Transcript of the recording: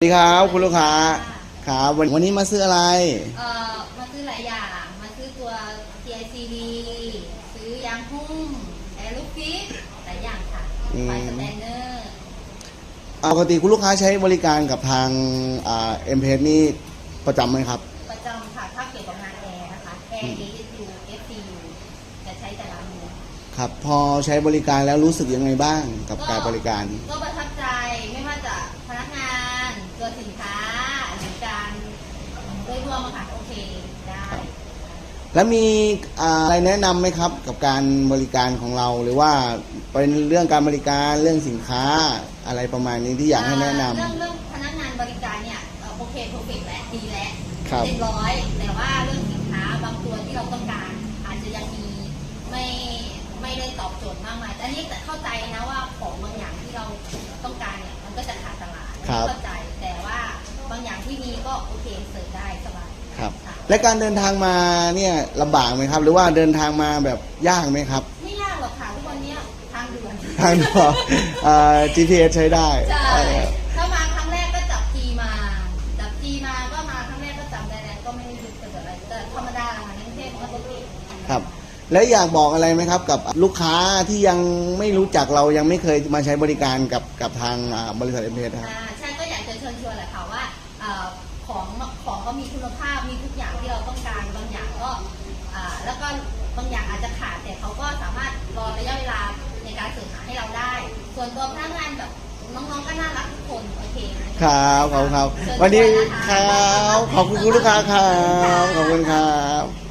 สวัสดีครับคุณลูกค้าครับวันวันนี้มาซื้ออะไร เอ่อมาซื้อหลายอย่าง มาซื้อตัว TICD ซื้อยางหุ้มแอร์ลูกฟิตหลายอย่างค่ะอืม ไฟสแตนเนอร์ปกติคุณลูกค้าใช้บริการกับทางเอ็มเพนี่ประจำไหมครับ ประจำค่ะถ้าเกี่ยวกับงานแอร์นะคะแอร์ ASU FCU จะใช้แต่ละมือครับ พอใช้บริการแล้วรู้สึกยังไงบ้างกับการบริการ ก็ประทับใจไม่ว่าจะพนักงาน ตัวสินค้าหรือการโดยรวมอะค่ะโอเคได้แล้วมีอ่าอะไรแนะนำไหมครับ กับการบริการของเราหรือว่าเป็นเรื่องการบริการเรื่องสินค้าอะไรประมาณนี้ที่อยากให้แนะนำ เรื่องเรื่องพนักงานบริการเนี่ยเอ่อโอเคเพอร์เฟกและดีและครับ เรียบร้อย แต่ว่าเรื่องสินค้าบางตัวที่เราต้องการ อาจจะยังมีไม่ไม่ได้ตอบโจทย์มากมายแต่อันนี้แต่เข้าใจนะว่าของบางอย่างที่เราต้องการเนี่ยมันก็จะขาดตลาดครับ เข้าใจ แต่ว่าบางอย่างที่มีก็ โอเคเสิร์ฟได้สบายครับค่ะและการเดินทางมาเนี่ยลำบากไหมครับ หรือว่าเดินทางมาแบบยากไหมครับ ไม่ยากหรอกค่ะทุกวันเนี้ยทางด่วนทางด่วนอ่า GPS ใช้ได้ใช่เอ่อถ้ามาครั้งแรกก็จับจีมาจับจีมาก็มาครั้งแรกก็จำได้แล้วก็ไม่ได้ยึดกันอะไรแต่ธรรมดาค่ะในกรุงเทพมันก็ปกติครับ แล้วอยากบอกอะไรไหมครับ กับลูกค้าที่ยังไม่รู้จักเรายังไม่เคยมาใช้บริการกับกับทางอ่าบริษัทเอ็มเพครับ อ่าใช่ก็อยากจะเชิญชวนแหละค่ะว่าเอ่อ ของของก็มีคุณภาพมีทุกอย่างที่เราต้องการบางอย่างก็อ่าแล้วก็บางอย่างอาจจะขาดแต่เขาก็สามารถรอระยะเวลาในการสื่อหาให้เราได้ ส่วนตัวพนักงานแบบน้องๆก็น่ารักทุกคนโอเคนะครับขอบคุณครับเชิญชวันนี้ะะครับขอบคุณคุณลูกค้าครับขอบคุณครับ